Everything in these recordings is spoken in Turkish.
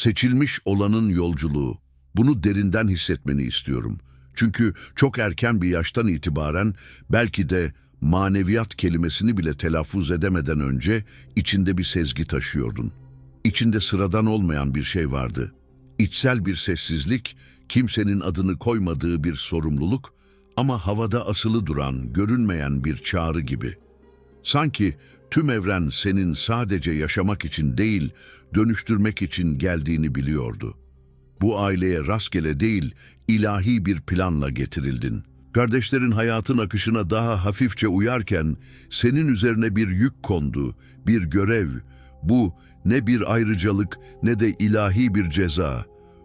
Seçilmiş olanın yolculuğu. Bunu derinden hissetmeni istiyorum. Çünkü çok erken bir yaştan itibaren belki de maneviyat kelimesini bile telaffuz edemeden önce içinde bir sezgi taşıyordun. İçinde sıradan olmayan bir şey vardı. İçsel bir sessizlik, kimsenin adını koymadığı bir sorumluluk ama havada asılı duran, görünmeyen bir çağrı gibi. Sanki tüm evren senin sadece yaşamak için değil, dönüştürmek için geldiğini biliyordu. Bu aileye rastgele değil, ilahi bir planla getirildin. Kardeşlerin hayatın akışına daha hafifçe uyarken senin üzerine bir yük kondu, bir görev. Bu ne bir ayrıcalık ne de ilahi bir ceza.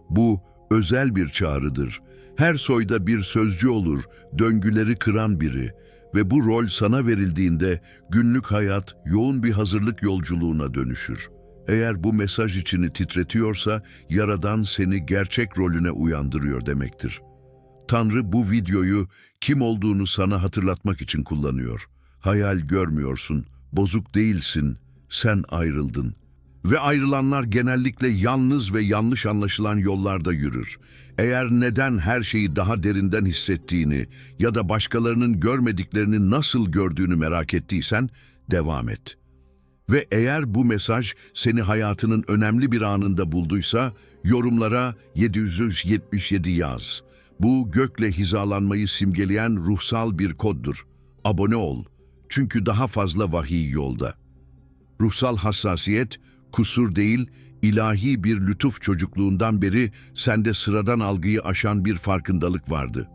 Bu özel bir çağrıdır. Her soyda bir sözcü olur, döngüleri kıran biri ve bu rol sana verildiğinde günlük hayat yoğun bir hazırlık yolculuğuna dönüşür. Eğer bu mesaj içini titretiyorsa, Yaradan seni gerçek rolüne uyandırıyor demektir. Tanrı bu videoyu kim olduğunu sana hatırlatmak için kullanıyor. Hayal görmüyorsun, bozuk değilsin, sen ayrıldın. Ve ayrılanlar genellikle yalnız ve yanlış anlaşılan yollarda yürür. Eğer neden her şeyi daha derinden hissettiğini ya da başkalarının görmediklerini nasıl gördüğünü merak ettiysen devam et. Ve eğer bu mesaj seni hayatının önemli bir anında bulduysa yorumlara 777 yaz. Bu gökle hizalanmayı simgeleyen ruhsal bir koddur. Abone ol. Çünkü daha fazla vahiy yolda. Ruhsal hassasiyet, kusur değil, ilahi bir lütuf çocukluğundan beri sende sıradan algıyı aşan bir farkındalık vardı.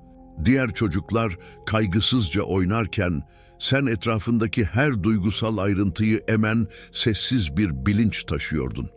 Diğer çocuklar kaygısızca oynarken sen etrafındaki her duygusal ayrıntıyı emen sessiz bir bilinç taşıyordun.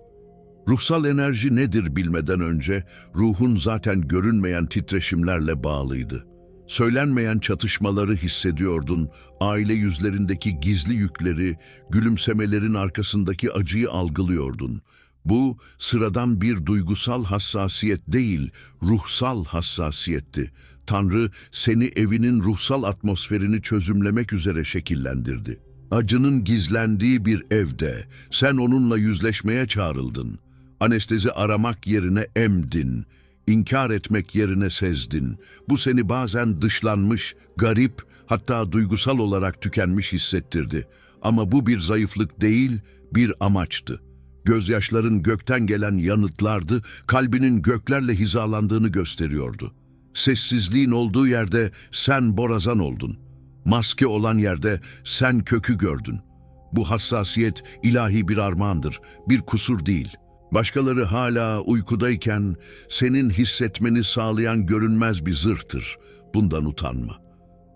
Ruhsal enerji nedir bilmeden önce ruhun zaten görünmeyen titreşimlerle bağlıydı. Söylenmeyen çatışmaları hissediyordun, aile yüzlerindeki gizli yükleri, gülümsemelerin arkasındaki acıyı algılıyordun. Bu sıradan bir duygusal hassasiyet değil, ruhsal hassasiyetti. Tanrı seni evinin ruhsal atmosferini çözümlemek üzere şekillendirdi. Acının gizlendiği bir evde sen onunla yüzleşmeye çağrıldın. Anestezi aramak yerine emdin. İnkar etmek yerine sezdin. Bu seni bazen dışlanmış, garip, hatta duygusal olarak tükenmiş hissettirdi. Ama bu bir zayıflık değil, bir amaçtı. Gözyaşların gökten gelen yanıtlardı, kalbinin göklerle hizalandığını gösteriyordu. Sessizliğin olduğu yerde sen borazan oldun. Maske olan yerde sen kökü gördün. Bu hassasiyet ilahi bir armağandır, bir kusur değil. Başkaları hala uykudayken senin hissetmeni sağlayan görünmez bir zırhtır. Bundan utanma.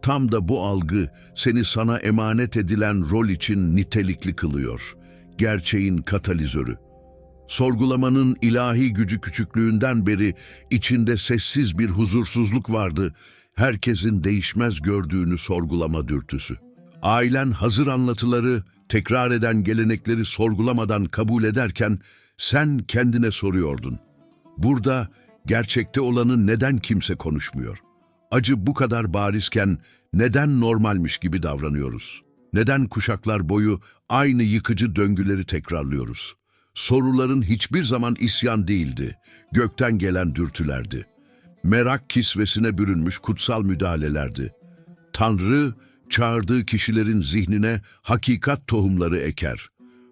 Tam da bu algı seni sana emanet edilen rol için nitelikli kılıyor. Gerçeğin katalizörü. Sorgulamanın ilahi gücü küçüklüğünden beri içinde sessiz bir huzursuzluk vardı. Herkesin değişmez gördüğünü sorgulama dürtüsü. Ailen hazır anlatıları, tekrar eden gelenekleri sorgulamadan kabul ederken sen kendine soruyordun. Burada gerçekte olanı neden kimse konuşmuyor? Acı bu kadar barizken neden normalmiş gibi davranıyoruz? Neden kuşaklar boyu aynı yıkıcı döngüleri tekrarlıyoruz? Soruların hiçbir zaman isyan değildi, gökten gelen dürtülerdi. Merak kisvesine bürünmüş kutsal müdahalelerdi. Tanrı, çağırdığı kişilerin zihnine hakikat tohumları eker.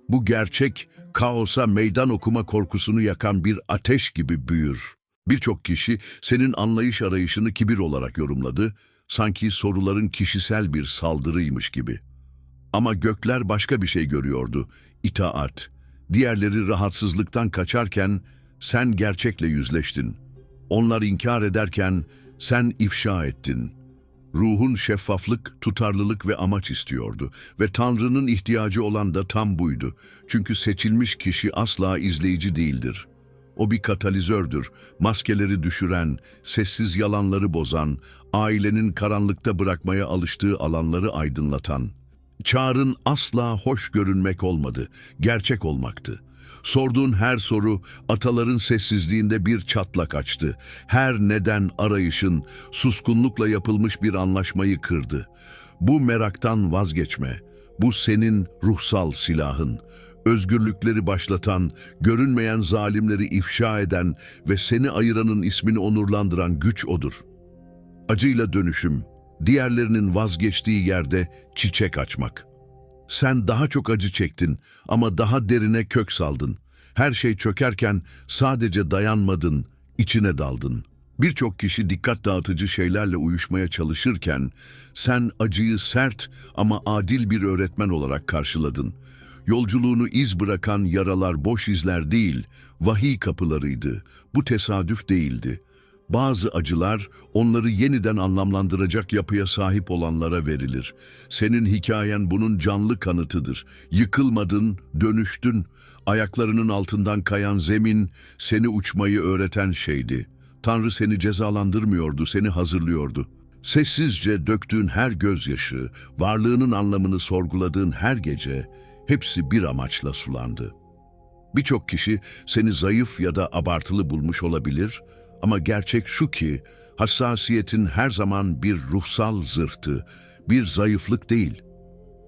Bu gerçek, kaosa meydan okuma korkusunu yakan bir ateş gibi büyür. Birçok kişi senin anlayış arayışını kibir olarak yorumladı, sanki soruların kişisel bir saldırıymış gibi. Ama gökler başka bir şey görüyordu, itaat. Diğerleri rahatsızlıktan kaçarken sen gerçekle yüzleştin. Onlar inkar ederken sen ifşa ettin. Ruhun şeffaflık, tutarlılık ve amaç istiyordu ve Tanrı'nın ihtiyacı olan da tam buydu. Çünkü seçilmiş kişi asla izleyici değildir. O bir katalizördür, maskeleri düşüren, sessiz yalanları bozan, ailenin karanlıkta bırakmaya alıştığı alanları aydınlatan. Çağrın asla hoş görünmek olmadı, gerçek olmaktı. Sorduğun her soru ataların sessizliğinde bir çatlak açtı. Her neden arayışın suskunlukla yapılmış bir anlaşmayı kırdı. Bu meraktan vazgeçme. Bu senin ruhsal silahın. Özgürlükleri başlatan, görünmeyen zalimleri ifşa eden ve seni ayıranın ismini onurlandıran güç odur. Acıyla dönüşüm, diğerlerinin vazgeçtiği yerde çiçek açmak. Sen daha çok acı çektin ama daha derine kök saldın. Her şey çökerken sadece dayanmadın, içine daldın. Birçok kişi dikkat dağıtıcı şeylerle uyuşmaya çalışırken sen acıyı sert ama adil bir öğretmen olarak karşıladın. Yolculuğunu iz bırakan yaralar boş izler değil, vahiy kapılarıydı. Bu tesadüf değildi. Bazı acılar onları yeniden anlamlandıracak yapıya sahip olanlara verilir. Senin hikayen bunun canlı kanıtıdır. Yıkılmadın, dönüştün. Ayaklarının altından kayan zemin seni uçmayı öğreten şeydi. Tanrı seni cezalandırmıyordu, seni hazırlıyordu. Sessizce döktüğün her gözyaşı, varlığının anlamını sorguladığın her gece hepsi bir amaçla sulandı. Birçok kişi seni zayıf ya da abartılı bulmuş olabilir ama gerçek şu ki hassasiyetin her zaman bir ruhsal zırhtı, bir zayıflık değil.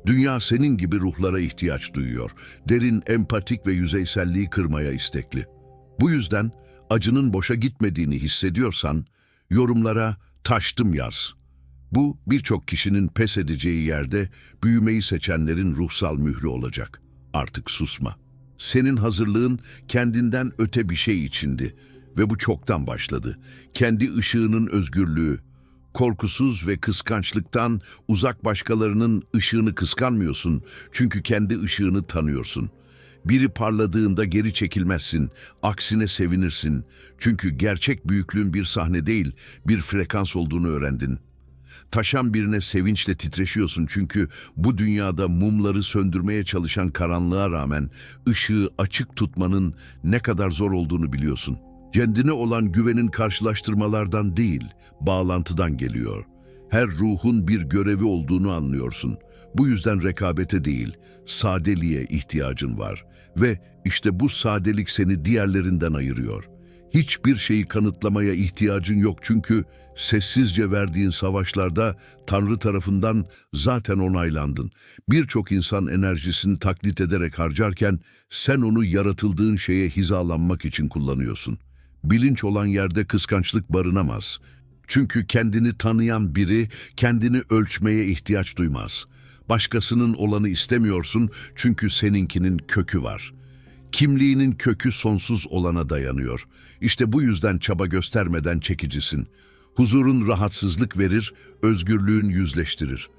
Dünya senin gibi ruhlara ihtiyaç duyuyor. Derin, empatik ve yüzeyselliği kırmaya istekli. Bu yüzden acının boşa gitmediğini hissediyorsan yorumlara taştım yaz. Bu birçok kişinin pes edeceği yerde büyümeyi seçenlerin ruhsal mührü olacak. Artık susma. Senin hazırlığın kendinden öte bir şey içindi ve bu çoktan başladı. Kendi ışığının özgürlüğü, korkusuz ve kıskançlıktan uzak başkalarının ışığını kıskanmıyorsun çünkü kendi ışığını tanıyorsun. Biri parladığında geri çekilmezsin, aksine sevinirsin. Çünkü gerçek büyüklüğün bir sahne değil, bir frekans olduğunu öğrendin. Taşan birine sevinçle titreşiyorsun çünkü bu dünyada mumları söndürmeye çalışan karanlığa rağmen ışığı açık tutmanın ne kadar zor olduğunu biliyorsun. Kendine olan güvenin karşılaştırmalardan değil, bağlantıdan geliyor. Her ruhun bir görevi olduğunu anlıyorsun. Bu yüzden rekabete değil, sadeliğe ihtiyacın var. Ve işte bu sadelik seni diğerlerinden ayırıyor. Hiçbir şeyi kanıtlamaya ihtiyacın yok çünkü sessizce verdiğin savaşlarda Tanrı tarafından zaten onaylandın. Birçok insan enerjisini taklit ederek harcarken sen onu yaratıldığın şeye hizalanmak için kullanıyorsun. Bilinç olan yerde kıskançlık barınamaz. Çünkü kendini tanıyan biri kendini ölçmeye ihtiyaç duymaz. Başkasının olanı istemiyorsun çünkü seninkinin kökü var. Kimliğinin kökü sonsuz olana dayanıyor. İşte bu yüzden çaba göstermeden çekicisin. Huzurun rahatsızlık verir, özgürlüğün yüzleştirir.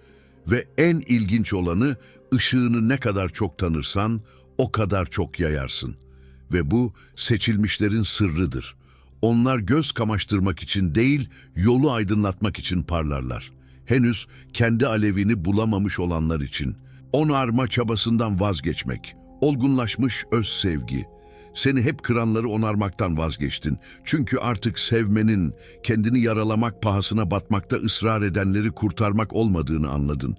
Ve en ilginç olanı ışığını ne kadar çok tanırsan o kadar çok yayarsın. Ve bu seçilmişlerin sırrıdır. Onlar göz kamaştırmak için değil, yolu aydınlatmak için parlarlar. Henüz kendi alevini bulamamış olanlar için. Onarma çabasından vazgeçmek, olgunlaşmış öz sevgi. Seni hep kıranları onarmaktan vazgeçtin. Çünkü artık sevmenin, kendini yaralamak pahasına batmakta ısrar edenleri kurtarmak olmadığını anladın.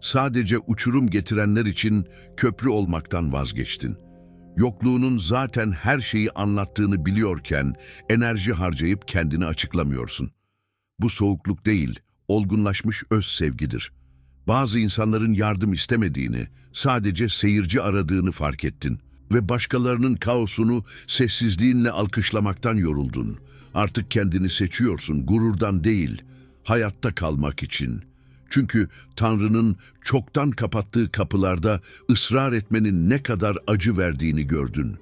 Sadece uçurum getirenler için köprü olmaktan vazgeçtin. Yokluğunun zaten her şeyi anlattığını biliyorken enerji harcayıp kendini açıklamıyorsun. Bu soğukluk değil, olgunlaşmış öz sevgidir. Bazı insanların yardım istemediğini, sadece seyirci aradığını fark ettin ve başkalarının kaosunu sessizliğinle alkışlamaktan yoruldun. Artık kendini seçiyorsun gururdan değil, hayatta kalmak için. Çünkü Tanrı'nın çoktan kapattığı kapılarda ısrar etmenin ne kadar acı verdiğini gördün.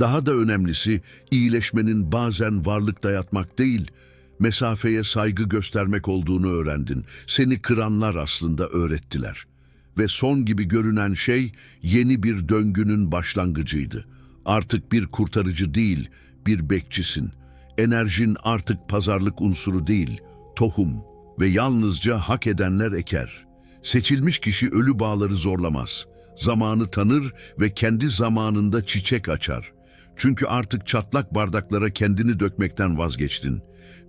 Daha da önemlisi iyileşmenin bazen varlık dayatmak değil, mesafeye saygı göstermek olduğunu öğrendin. Seni kıranlar aslında öğrettiler. Ve son gibi görünen şey yeni bir döngünün başlangıcıydı. Artık bir kurtarıcı değil, bir bekçisin. Enerjin artık pazarlık unsuru değil, tohum ve yalnızca hak edenler eker. Seçilmiş kişi ölü bağları zorlamaz. Zamanı tanır ve kendi zamanında çiçek açar. Çünkü artık çatlak bardaklara kendini dökmekten vazgeçtin.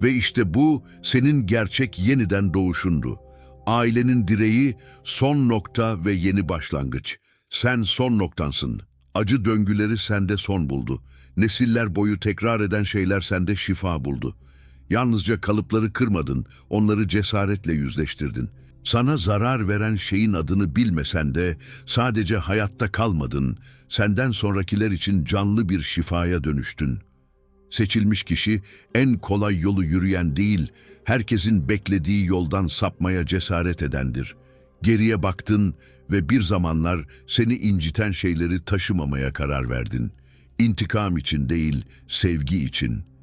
Ve işte bu senin gerçek yeniden doğuşundu. Ailenin direği, son nokta ve yeni başlangıç. Sen son noktansın. Acı döngüleri sende son buldu. Nesiller boyu tekrar eden şeyler sende şifa buldu. Yalnızca kalıpları kırmadın, onları cesaretle yüzleştirdin. Sana zarar veren şeyin adını bilmesen de sadece hayatta kalmadın, senden sonrakiler için canlı bir şifaya dönüştün. Seçilmiş kişi en kolay yolu yürüyen değil, herkesin beklediği yoldan sapmaya cesaret edendir. Geriye baktın ve bir zamanlar seni inciten şeyleri taşımamaya karar verdin. İntikam için değil, sevgi için.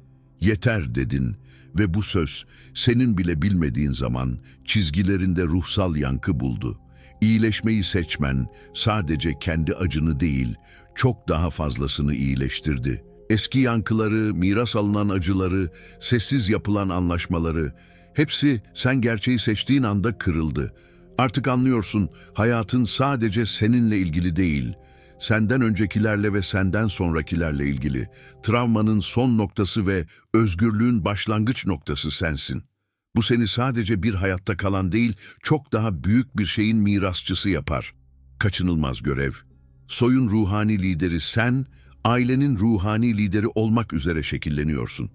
Yeter dedin ve bu söz senin bile bilmediğin zaman çizgilerinde ruhsal yankı buldu. İyileşmeyi seçmen sadece kendi acını değil, çok daha fazlasını iyileştirdi. Eski yankıları, miras alınan acıları, sessiz yapılan anlaşmaları, hepsi sen gerçeği seçtiğin anda kırıldı. Artık anlıyorsun, hayatın sadece seninle ilgili değil, senden öncekilerle ve senden sonrakilerle ilgili. Travmanın son noktası ve özgürlüğün başlangıç noktası sensin. Bu seni sadece bir hayatta kalan değil, çok daha büyük bir şeyin mirasçısı yapar. Kaçınılmaz görev. Soyun ruhani lideri sen, ailenin ruhani lideri olmak üzere şekilleniyorsun.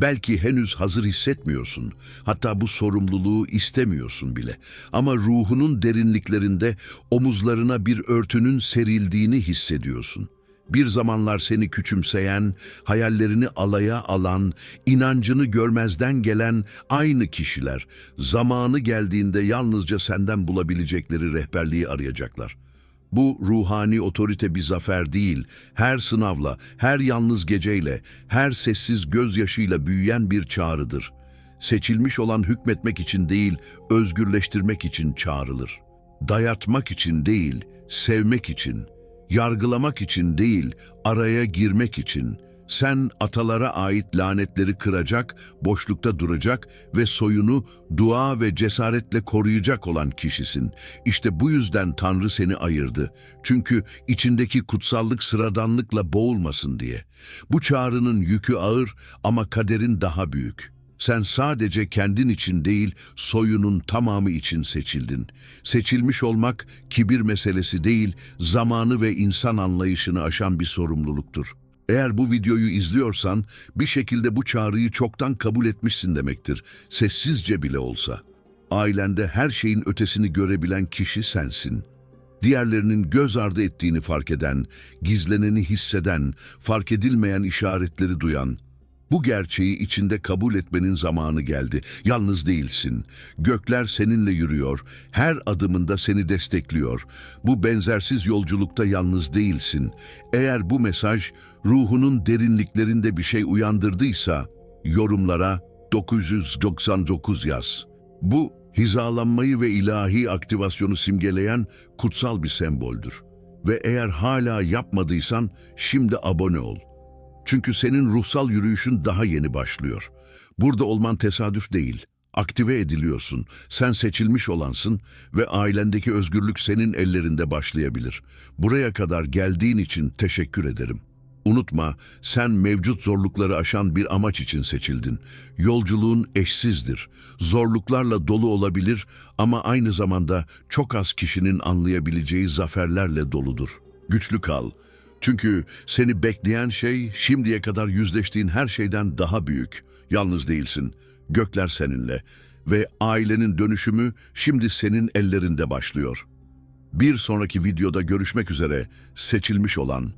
Belki henüz hazır hissetmiyorsun. Hatta bu sorumluluğu istemiyorsun bile. Ama ruhunun derinliklerinde omuzlarına bir örtünün serildiğini hissediyorsun. Bir zamanlar seni küçümseyen, hayallerini alaya alan, inancını görmezden gelen aynı kişiler, zamanı geldiğinde yalnızca senden bulabilecekleri rehberliği arayacaklar. Bu ruhani otorite bir zafer değil, her sınavla, her yalnız geceyle, her sessiz gözyaşıyla büyüyen bir çağrıdır. Seçilmiş olan hükmetmek için değil, özgürleştirmek için çağrılır. Dayatmak için değil, sevmek için, yargılamak için değil, araya girmek için. Sen atalara ait lanetleri kıracak, boşlukta duracak ve soyunu dua ve cesaretle koruyacak olan kişisin. İşte bu yüzden Tanrı seni ayırdı. Çünkü içindeki kutsallık sıradanlıkla boğulmasın diye. Bu çağrının yükü ağır ama kaderin daha büyük. Sen sadece kendin için değil, soyunun tamamı için seçildin. Seçilmiş olmak kibir meselesi değil, zamanı ve insan anlayışını aşan bir sorumluluktur. Eğer bu videoyu izliyorsan, bir şekilde bu çağrıyı çoktan kabul etmişsin demektir, sessizce bile olsa. Ailende her şeyin ötesini görebilen kişi sensin. Diğerlerinin göz ardı ettiğini fark eden, gizleneni hisseden, fark edilmeyen işaretleri duyan, bu gerçeği içinde kabul etmenin zamanı geldi. Yalnız değilsin. Gökler seninle yürüyor. Her adımında seni destekliyor. Bu benzersiz yolculukta yalnız değilsin. Eğer bu mesaj ruhunun derinliklerinde bir şey uyandırdıysa yorumlara 999 yaz. Bu hizalanmayı ve ilahi aktivasyonu simgeleyen kutsal bir semboldür. Ve eğer hala yapmadıysan şimdi abone ol. Çünkü senin ruhsal yürüyüşün daha yeni başlıyor. Burada olman tesadüf değil. Aktive ediliyorsun. Sen seçilmiş olansın ve ailendeki özgürlük senin ellerinde başlayabilir. Buraya kadar geldiğin için teşekkür ederim. Unutma, sen mevcut zorlukları aşan bir amaç için seçildin. Yolculuğun eşsizdir. Zorluklarla dolu olabilir ama aynı zamanda çok az kişinin anlayabileceği zaferlerle doludur. Güçlü kal. Çünkü seni bekleyen şey şimdiye kadar yüzleştiğin her şeyden daha büyük. Yalnız değilsin. Gökler seninle ve ailenin dönüşümü şimdi senin ellerinde başlıyor. Bir sonraki videoda görüşmek üzere seçilmiş olan